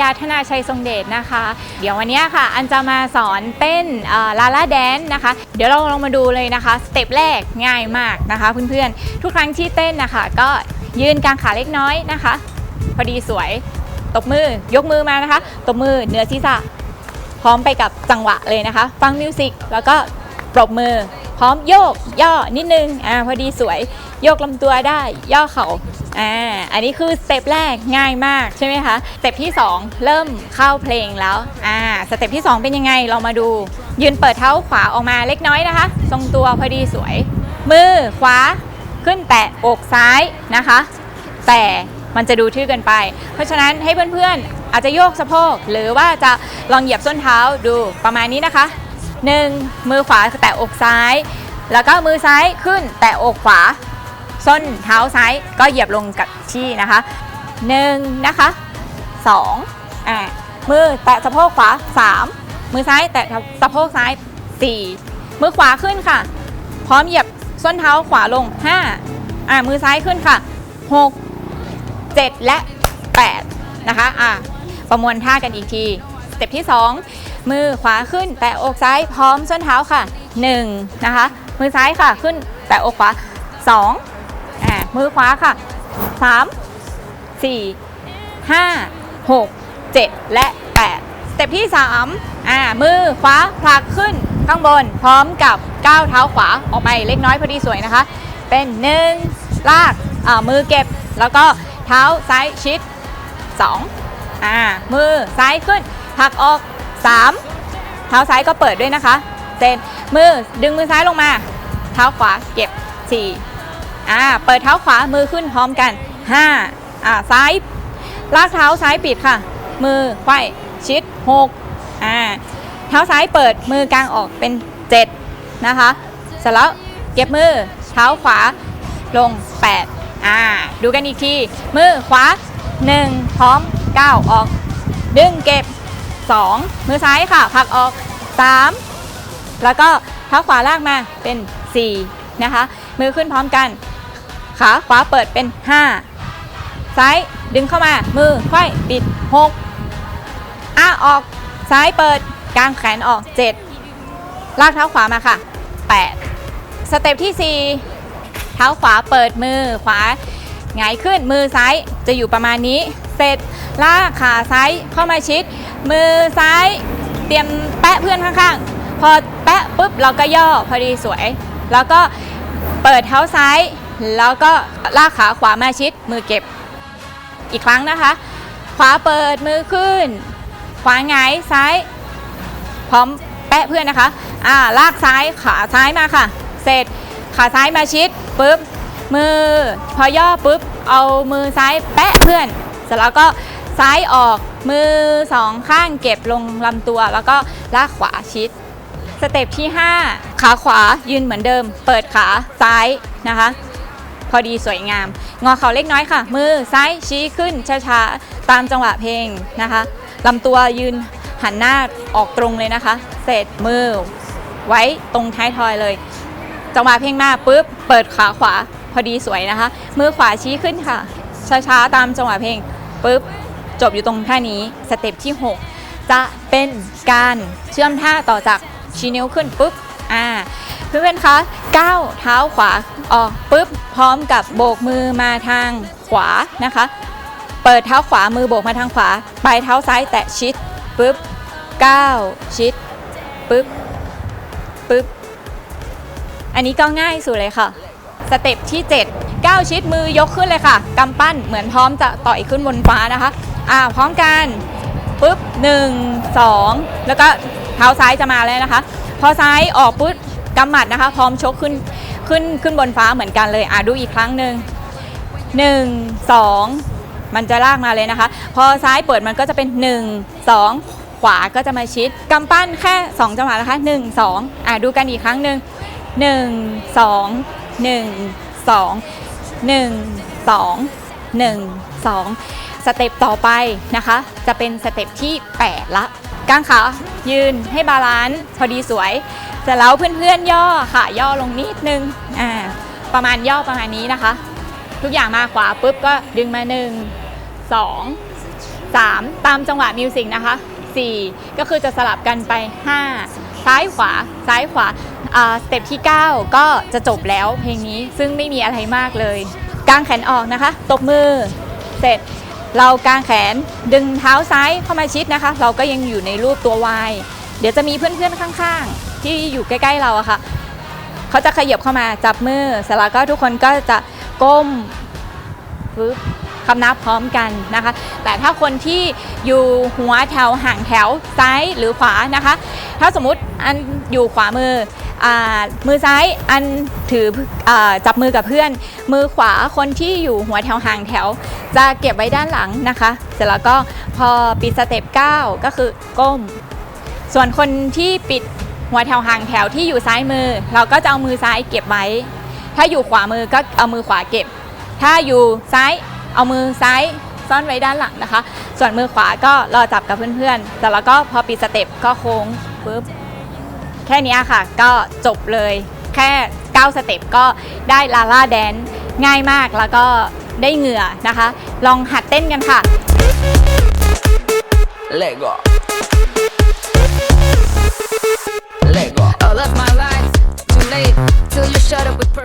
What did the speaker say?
ยาธนาชัยทรงเดชนะคะ เดี๋ยววันนี้ค่ะ อันจะมาสอนเต้นลาลาแดนนะคะ เดี๋ยวเราลองมาดูเลยนะคะสเต็ปแรกง่ายมากนะคะเพื่อนๆ ทุกครั้งที่เต้นนะคะ ก็ยืนกลางขาเล็กน้อยนะคะ พอดีสวยตบมือยกมือมานะคะ ตบมือเหนือศีรษะพร้อมไปกับจังหวะเลยนะคะ ฟังมิวสิกแล้วก็ปรบมือ ร้อมโยกย่อนิดนึงอ่าพอดีสวยโยกลำตัวได้ย่อเขา่าอ่าอันนี้คือสเต็ปแรกง่ายมากใช่ไหมคะสเต็ปที่ 2 เริ่มเข้าเพลงแล้วอ่าสเต็ปที่ 2 เป็นยังไงเรามาดู ยืนเปิดเท้าขวาออกมาเล็กน้อยนะคะ ทรงตัวพอดีสวย มือขวาขึ้นแตะอกซ้ายนะคะ แต่มันจะดูทื่อเกินไป เพราะฉะนั้นให้เพื่อนๆอาจจะโยกสะโพก หรือว่าจะลองเหยียบส้นเท้าดูประมาณนี้นะคะ 1. มือขวาแตะอกซ้าย แล้วก็มือซ้ายขึ้นแตะอกขวา ส้นเท้าซ้ายก็เหยียบลงกับที่นะคะ 1. นะคะ 2. อ่ามือแตะสะโพกขวา 3. มือซ้ายแตะสะโพกซ้าย 4. มือขวาขึ้นค่ะ พร้อมเหยียบส้นเท้าขวาลง 5. อ่ามือซ้ายขึ้นค่ะ 6 7 และ 8 นะคะ อะประมวลท่ากันอีกที ต็ปที่ 2 มือขวาขึ้น แตะอกซ้ายพร้อมส้นเท้าค่ะ 1 นะคะ มือซ้ายค่ะขึ้น แตะอกขวา2อ่ามือขวาค่ะ 3 4 5 6 7 และ 8 สเต็ปที่ 3อ่ามือขวาผลักขึ้นข้างบนพร้อมกับก้าวเท้าขวาออกไปเล็กน้อยพอดีสวยนะคะ เป็น1ลากอ่ามือเก็บแล้วก็เท้าซ้ายชิด2อ่ามือซ้ายขึ้น ผลักออก 3 เท้าซ้ายก็เปิดด้วยนะคะเซนมือดึงมือซ้ายลงมา เท้าขวาเก็บ 4 อ่า เปิดเท้าขวามือขึ้นพร้อมกัน 5 อ่า ซ้าย ลากเท้าซ้ายปิดค่ะ มือไขว้ชิด 6 อ่า เท้าซ้ายเปิดมือกลางออกเป็น 7 นะคะ เสร็จแล้วเก็บมือเท้าขวาลง 8 อ่า ดูกันอีกที มือขวา 1 พร้อม 9 ออก ดึงเก็บ 2 มือซ้ายค่ะผลักออก 3 แล้วก็เท้าขวาลากมาเป็น 4 นะคะ มือขึ้นพร้อมกัน ขาขวาเปิดเป็น 5 ซ้ายดึงเข้ามา มือไขว้ปิด 6 อ้าออก ซ้ายเปิดกางแขนออก 7 ลากเท้าขวามาค่ะ 8 สเต็ปที่ 4 เท้าขวาเปิดมือขวาหงายขึ้นมือซ้ายจะอยู่ประมาณนี้ ร็จลากขาซ้ายเข้ามาชิด มือซ้ายเตรียมแปะเพื่อนข้างๆ พอแปะปุ๊บเราก็ย่อพอดีสวย แล้วก็เปิดเท้าซ้าย แล้วก็ลากขาขวามาชิด มือเก็บ อีกครั้งนะคะ ขวาเปิดมือขึ้น ขวาหงายซ้าย พร้อมแปะเพื่อนนะคะอ่าลากซ้ายขาซ้ายมาค่ะ เสร็จขาซ้ายมาชิดปุ๊บมือพอย่อปุ๊บเอามือซ้ายแปะเพื่อน ร็จแล้วก็ซ้ายออกมือสองข้างเก็บลงลำตัว แล้วก็ลากขวาชิด สเต็ปที่ 5 ขาขวายืนเหมือนเดิม เปิดขาซ้ายนะคะ พอดีสวยงาม งอเข่าเล็กน้อยค่ะ มือซ้ายชี้ขึ้นช้าๆตามจังหวะเพลงนะคะลำตัวยืนหันหน้าออกตรงเลยนะคะ เสร็จมือไว้ตรงท้ายทอยเลย จังหวะเพลงมาปุ๊บ เปิดขาขวาพอดีสวยนะคะ มือขวาชี้ขึ้นค่ะ ช้าๆ ตามจังหวะเพลง ปุ๊บจบอยู่ตรงท่านี้สเต็ปที่ 6 จะเป็นการเชื่อมท่าต่อจากชี้นิ้วขึ้นปุ๊บอ่าเพื่อนๆคะก้าวเท้าขวาออกปุ๊บพร้อมกับโบกมือมาทางขวานะคะ เปิดเท้าขวามือโบกมาทางขวาปลายเท้าซ้ายแตะชิดปุ๊บก้าวชิดปุ๊บปุ๊บอันนี้ก็ง่ายสุดเลยค่ะ สเต็ปที่ 7 ก้าวชิดมือยกขึ้นเลยค่ะกำปั้นเหมือนพร้อมจะต่อยขึ้นบนฟ้านะคะอ่าพร้อมกันปุ๊บ1 2แล้วก็เท้าซ้ายจะมาแล้วนะคะ พอซ้ายออกปุ๊บกำหมัดนะคะ พร้อมชกขึ้นขึ้นขึ้นบนฟ้าเหมือนกันเลยอ่าดูอีกครั้งหนึ่ง1 2มันจะลากมาเลยนะคะ พอซ้ายเปิดมันก็จะเป็น 1 2 ขวาก็จะมาชิดกำปั้นแค่ 2 จังหวะนะคะ 1 2อ่าดูกันอีกครั้งหนึ่ง1 2 1 2 1 2 1 2 สเต็ปต่อไปนะคะ จะเป็นสเต็ปที่ 8 ละก้างขายืนให้บาลานซ์พอดีสวยเสร็จแล้วเพื่อนๆย่อค่ะ ย่อลงนิดนึงอ่าประมาณย่อประมาณนี้นะคะ ทุกอย่างมาขวาปุ๊บก็ดึงมา 1 2 3 ตามจังหวะมิวสิกนะคะ 4 ก็คือจะสลับกันไป 5 ซ้ายขวาซ้ายขวาอ่า สเต็ปที่ 9 ก็จะจบแล้วเพลงนี้ซึ่งไม่มีอะไรมากเลยกางแขนออกนะคะ ตบมือเสร็จเรากางแขนดึงเท้าซ้ายเข้ามาชิดนะคะ เราก็ยังอยู่ในรูปตัว Y เดี๋ยวจะมีเพื่อนๆข้างๆ ที่อยู่ใกล้ๆเราอะค่ะเขาจะขยับเข้ามาจับมือเสร็จแล้วก็ทุกคนก็จะก้มปึ๊บคำนับพร้อมกันนะคะ แต่ถ้าคนที่อยู่หัวแถวห่างแถวซ้ายหรือขวานะคะ ถ้าสมมติอันอยู่ขวามือ มือซ้ายอันถืออจับมือกับเพื่อน มือขวาคนที่อยู่หัวแถวห่างแถว จะเก็บไว้ด้านหลังนะคะ เสร็จแล้วก็พอปิดสเต็ป9ก็คือก้ม ส่วนคนที่ปิดหัวแถวห่างแถวที่อยู่ซ้ายมือ เราก็จะเอามือซ้ายเก็บไว้ ถ้าอยู่ขวามือก็เอามือขวาเก็บ ถ้าอยู่ซ้ายเอามือซ้ายซ่อนไว้ด้านหลังนะคะ ส่วนมือขวาก็รอจับกับเพื่อนๆ แต่แล้วก็พอปิดสเต็ปก็โค้งปุ๊บ ค่เนี้ยค่ะ ก็จบเลยแค่ 9 สเต็ปก็ได้ลาล่าแดนง่ายมากแล้วก็ได้เหงื่อนะคะ ลองหัดเต้นกันค่ะ Lego. Lego. All of my life, too late till you shut up with perfect.